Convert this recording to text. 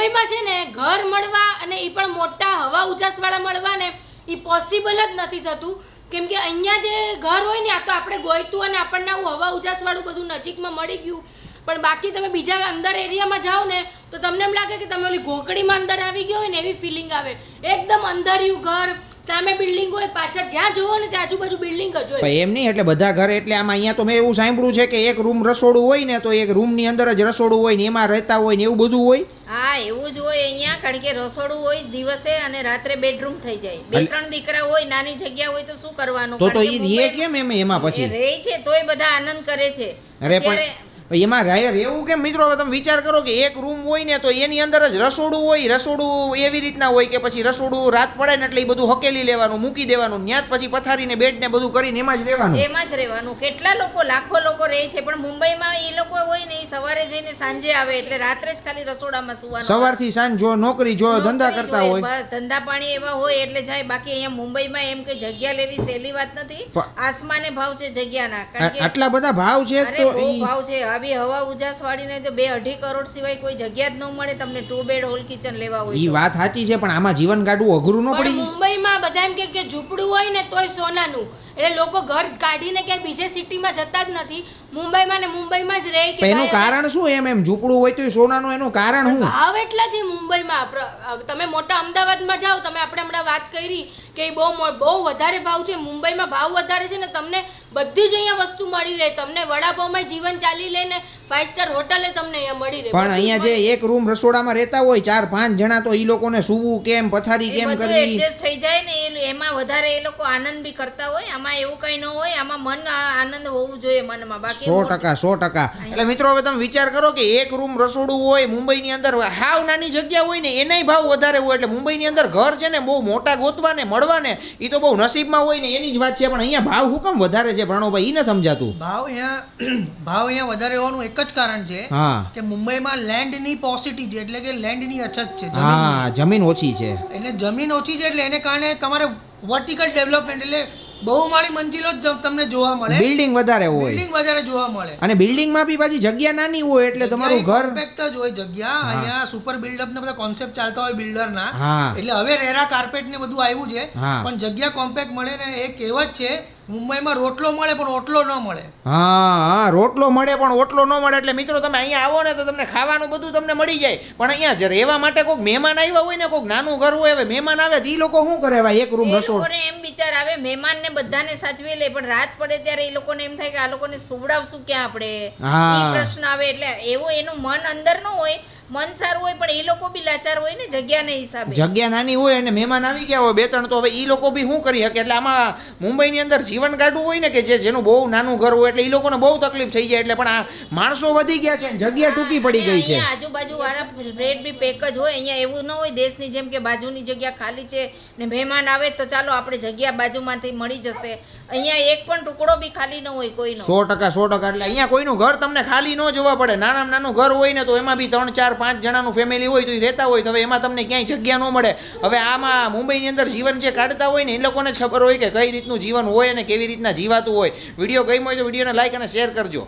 મુંબઈમાં છે ને, ઘર મળવા અને એ પણ મોટા હવા ઉજાસવાળા મળવા ને એ પોસિબલ જ નથી થતું. કેમ કે અહીંયા જે ઘર હોય ને, આ તો આપણે ગોયતું અને આપણને આવું હવા ઉજાસવાળું બધું નજીકમાં મળી ગયું. પણ બાકી તમે બીજા અંદર એરિયામાં જાઓ ને, તો તમને એમ લાગે કે તમે ઓલી ઘોકડીમાં અંદર આવી ગયો હોય ને, એવી ફિલિંગ આવે. એકદમ અંધાર્યું ઘર, સામે બિલ્ડિંગ હોય, પાછળ જ્યાં જોવો ને, ત્યાં આજુબાજુ બિલ્ડિંગ જ હોય. એમ નહીં, એટલે બધા ઘર, એટલે આમાં અહીંયા તો મેં એવું સાંભળ્યું છે કે એક રૂમ રસોડું હોય ને, તો એક રૂમની અંદર જ રસોડું હોય ને, એમાં રહેતા હોય ને, એવું બધું હોય. હા એવું જ હોય અહીંયા કારણ કે રસોડું હોય દિવસે અને રાત્રે બેડરૂમ થઈ જાય. બે ત્રણ દીકરા હોય નાની જગ્યા હોય તો શું કરવાનું? તો તો એ કેમ એમ એમાં પછી? રહે છે તોય બધા આનંદ કરે છે. અરે પણ એમાં રાયર એવું કેમ? મિત્રો હવે તમે વિચાર કરો કે એક રૂમ હોય ને તો એની અંદર જ રસોડું હોય રસોડું એવી રીતના હોય કે પછી રસોડું રાત પડે ને એટલે એ બધું હકેલી લેવાનું મૂકી દેવાનું ન્યા જ પછી પથારીને બેડ ને બધું કરીને એમાં જ રહેવાનું. એમાં જ રહેવાનું. કેટલા લોકો લાખો લોકો રહે છે પણ મુંબઈમાં એ લોકો હોય ને એ સવારે જઈને સાંજે આવે એટલે રાત્રે જ ખાલી રસોડામાં સુવાનું સવારથી સાંજ જો નોકરી જો ધંધા કરતા હોય બસ ધંધા પાણી એવા હોય એટલે જાય બાકી અહીંયા મુંબઈમાં એમ કે જગ્યા લેવી સહેલી વાત નથી. આસમાને ભાવ છે જગ્યાના કારણ કે આટલા બધા ભાવ છે તો ભાવ છે. આવી હવા ઉજાસ વાળીને તો બે અઢી કરોડ સિવાય કોઈ જગ્યા જ ન મળે તમને ટુ બેડ હોલ કિચન લેવા હોય એ વાત સાચી છે પણ આમાં જીવન કાઢવું અઘરું ન પડી. મુંબઈમાં બધા એમ કે કે ઝૂંપડું હોય ને તોય સોનાનું. એટલે લોકો ઘર કાઢીને ક્યાંય બીજે સિટીમાં જતા જ નથી. મુંબઈમાં ને મુંબઈમાં જ રહે કે એનું કારણ શું એમ? એમ ઝૂંપડું હોય તો સોનાનું એનું કારણ શું? ભાવ એટલા છે મુંબઈમાં. તમે મોટા અમદાવાદમાં જાઓ તમે આપણે હમણાં વાત કરી કે બહુ બહુ વધારે ભાવ છે મુંબઈમાં ભાવ વધારે છે ને તમને બધી જ અહીંયા વસ્તુ મળી રહે. તમને વડાપાવમાં જીવન ચાલી લે ને ફાઇવ સ્ટાર હોટલે તમને અહીંયા મળી રહે. પણ અહીંયા જે એક રૂમ રસોડામાં રહેતા હોય ચાર પાંચ જણા તો એ લોકોને સૂવું કેમ પથારી કેમ કરવી? એડજસ્ટ થઈ જાય ને એ- એમાં વધારે એ લોકો આનંદ બી કરતા હોય આમાં એવું કઈ ન હોય આમાં મન આ- આનંદ હોવું જોઈએ મનમાં. બાકી સો ટકા સો ટકા. એટલે મિત્રો હવે તમે વિચાર કરો કે એક રૂમ રસોડું હોય મુંબઈની અંદર હાવ નાની જગ્યા હોય ને એનાય ભાવ વધારે હોય એટલે મુંબઈની અંદર ઘર છે ને બહુ મોટા ગોતવા ને મળવા ને એ તો બહુ નસીબમાં હોય ને એની જ વાત છે પણ અહીંયા ભાવ હુકમ વધારે છે પ્રણવભાઈ? એ ન સમજાતું. ભાવ અહીંયા ભાવ અહીંયા વધારે હોવાનું એક જ કારણ છે કે મુંબઈમાં લેન્ડની પોસિટી છે એટલે કે લેન્ડની અછત છે હા જમીન ઓછી છે. એટલે જમીન ઓછી છે એટલે એને કારણે તમારે વર્ટિકલ ડેવલપમેન્ટ એટલે બહુમાળી મંજિલો જ તમને જોવા મળે. બિલ્ડિંગ વધારે હોય. બિલ્ડિંગ વધારે જોવા મળે. અને બિલ્ડિંગમાં બી પાછી જગ્યા નાની હોય એટલે તમારું ઘર કોમ્પેક્ટ જ હોય જગ્યા. અહીંયા સુપર બિલ્ડઅપ ને બધા કોન્સેપ્ટ ચાલતા હોય બિલ્ડરના એટલે હવે રેરા કાર્પેટ ને બધું આવ્યું છે. પણ જગ્યા કોમ્પેક્ટ મળે ને એ કહેવત છે મુંબઈમાં રોટલો મળે પણ ઓટલો ન મળે. હા હા રોટલો મળે પણ ઓટલો ન મળે એટલે મિત્રો તમે અહીંયા આવો ને તો તમને ખાવાનું બધું તમને મળી જાય. પણ અહીંયા જ રહેવા માટે કોઈક મહેમાન આવ્યા હોય ને કોઈક નાનું ઘર હોય હવે મહેમાન આવે તો ઈ લોકો શું કરે ભાઈ? એક રૂમ એ રસોડ. એમ વિચાર આવે મહેમાનને બધાને સાચવી લે પણ રાત પડે ત્યારે એ લોકોને એમ થાય કે આ લોકોને સુવડાવશું ક્યાં આપણે? હા. એ પ્રશ્ન આવે એટલે એવો એનું મન અંદર ન હોય મન સારું હોય પણ એ લોકો બી લાચાર હોય ને જગ્યાને હિસાબે. જગ્યા નાની હોય અને મહેમાન આવી ગયા હોય બે ત્રણ તો હવે એ લોકો બી શું કરી શકે? એટલે આમાં મુંબઈની અંદર જીવન કાઢવું હોય ને કે જે જેનું બહુ નાનું ઘર હોય એટલે એ લોકોને બહુ તકલીફ થઈ જાય એટલે પણ આ માણસો વધી ગયા છે જગ્યા ટૂંકી પડી ગઈ છે. અહીંયા આજુબાજુ વાળા રેટ બી પેક જ હોય અહીંયા એવું ન હોય દેશની જેમ કે બાજુની જગ્યા ખાલી છે ને મહેમાન આવે તો ચાલો આપણે જગ્યા બાજુમાંથી મળી જશે. અહીંયા એક પણ ટુકડો બી ખાલી ન હોય કોઈનો. સો ટકા સો ટકા એટલે અહીંયા કોઈનું ઘર તમને ખાલી ન જોવા પડે. નાનામાં નાનું ઘર હોય ને તો એમાં બી ત્રણ ચાર પાંચ જણાનું ફેમિલી હોય તો એ રહેતા હોય, તો હવે એમાં તમને ક્યાંય જગ્યા ન મળે. હવે આમાં મુંબઈની અંદર જીવન જે કાઢતા હોય ને, એ લોકોને જ ખબર હોય કે કઈ રીતનું જીવન હોય અને કેવી રીતના જીવાતું હોય. વીડિયો ગમ્યો હોય તો વિડીયોને લાઈક અને શેર કરજો.